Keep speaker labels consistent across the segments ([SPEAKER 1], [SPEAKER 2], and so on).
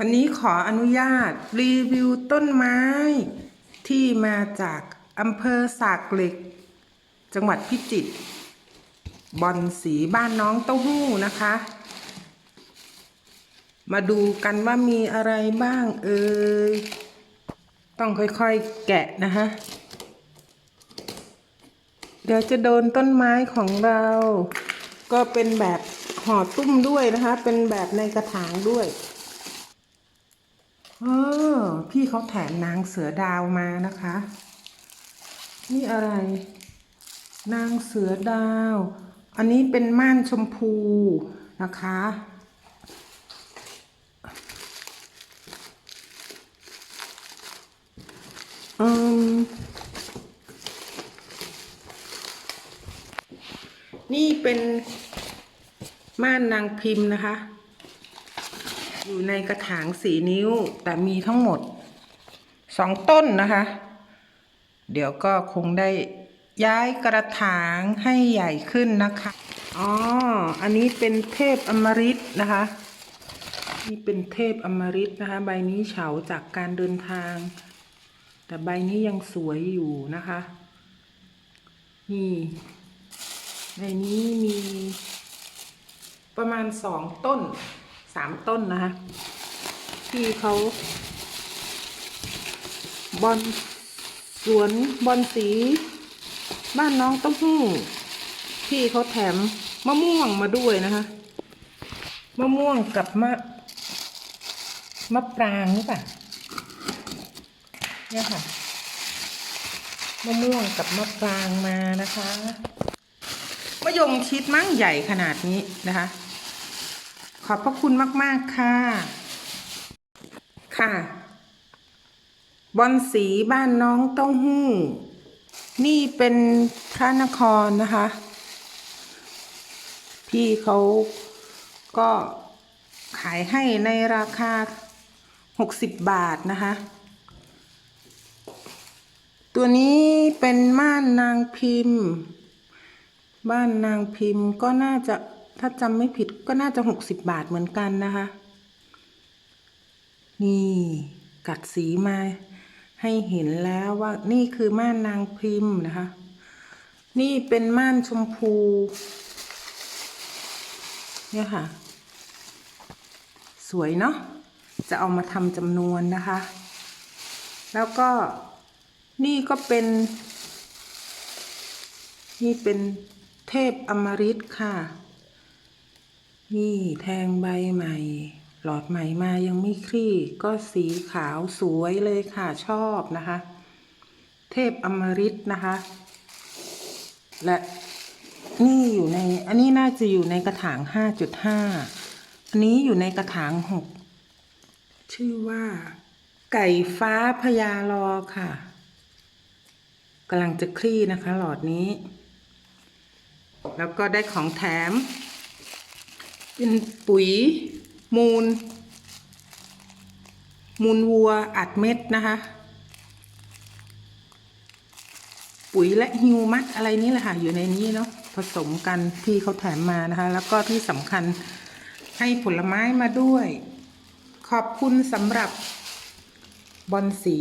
[SPEAKER 1] วันนี้ขออนุญาตรีวิวต้นไม้ ที่มาจากอำเภอสากเหล็ก จังหวัดพิจิตรบอนสีบ้านน้องเต้าหู้นะคะ มาดูกันว่ามีอะไรบ้างเอ่ยต้องค่อยๆแกะนะคะ เดี๋ยวจะโดนต้นไม้ของเรา ก็เป็นแบบห่อตุ้มด้วยนะคะ เป็นแบบในกระถางด้วย เออ พี่เขาแถมนางเสือดาวมานะคะ นี่อะไร นางเสือดาว อันนี้เป็นม่านชมพูนะคะ อืม นี่เป็นม่านนางพิมพ์นะคะ อยู่ในกระถางสีนิ้วแต่มีทั้งหมดสองต้นนะคะ เดี๋ยวก็คงได้ย้ายกระถางให้ใหญ่ขึ้นนะคะ อ๋อ อันนี้เป็นเทพอมฤตนะคะ นี่เป็นเทพอมฤตนะคะ ใบนี้เฉาจากการเดินทาง แต่ใบนี้ยังสวยอยู่นะคะ นี่ในนี้มีประมาณสองต้น สามต้นนะคะที่เขาบอลสวนบอลสี บ้านน้องต้าหู้ที่เขาแถมมะม่วงมาด้วยนะคะ มะม่วงกับมะมะปรางหรือเปล่าเนี่ยค่ะมะม่วงกับมะปรางมานะคะมะยงชิดมั่งใหญ่ขนาดนี้นะคะ ขอบพระคุณมาก ๆ ค่ะ ค่ะ บอนสีบ้านน้องเต้าหู้ นี่เป็นพระนครนะคะ พี่เขาก็ขายให้ในราคา 60 บาทนะคะ ตัวนี้เป็นม่านนางพิมพ์ บ้านนางพิมพ์ก็น่าจะ ถ้าจำไม่ผิดก็น่าจะหกสิบบาทเหมือนกันนะคะ นี่ กัดสีมา ให้เห็นแล้วว่านี่คือม่านนางพิมพ์นะคะ นี่เป็นม่านชมพู เนี่ยค่ะ สวยเนาะจะเอามาทำจำนวนนะคะ แล้วก็นี่ก็เป็น นี่เป็นเทพอมฤตค่ะ นี่แทงใบใหม่ หลอดใหม่มายังไม่คลี่ ก็สีขาวสวยเลยค่ะชอบนะคะ เทพอมฤตนะคะ และนี่อยู่ใน อันนี้น่าจะอยู่ในกระถางห้าจุดห้าอันนี้อยู่ในกระถางหกชื่อว่า ไก่ฟ้าพญาลอค่ะกำลังจะคลี่นะคะ หลอดนี้ แล้วก็ได้ของแถม เป็นปุ๋ยมูล มูลวัวอัดเม็ดนะคะ ปุ๋ยและฮิวมัสอะไรนี่แหละค่ะ อยู่ในนี้เนาะผสมกันที่เขาแถมมานะคะ แล้วก็ที่สำคัญให้ผลไม้มาด้วย ขอบคุณสำหรับบอนสี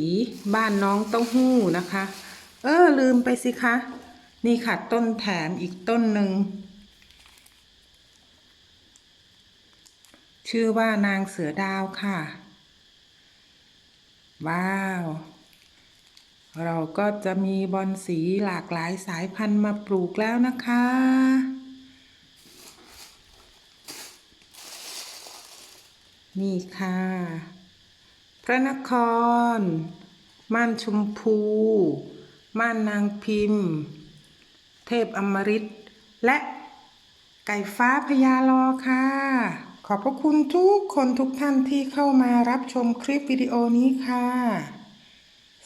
[SPEAKER 1] บ้านน้องเต้าหู้นะคะ เออลืมไปสิคะ นี่ค่ะต้นแถมอีกต้นหนึ่ง ชื่อว่านางเสือดาวค่ะ ว้าว เราก็จะมีบอนสีหลากหลายสายพันธุ์มาปลูกแล้วนะคะ นี่ค่ะ พระนคร ม่านชมพู ม่านนางพิมพ์ เทพอมฤตและไก่ฟ้าพญาลอค่ะ ขอบพระคุณทุกคนทุกท่านที่เข้ามารับชมคลิปวิดีโอนี้ค่ะ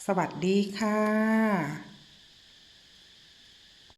[SPEAKER 1] สวัสดีค่ะ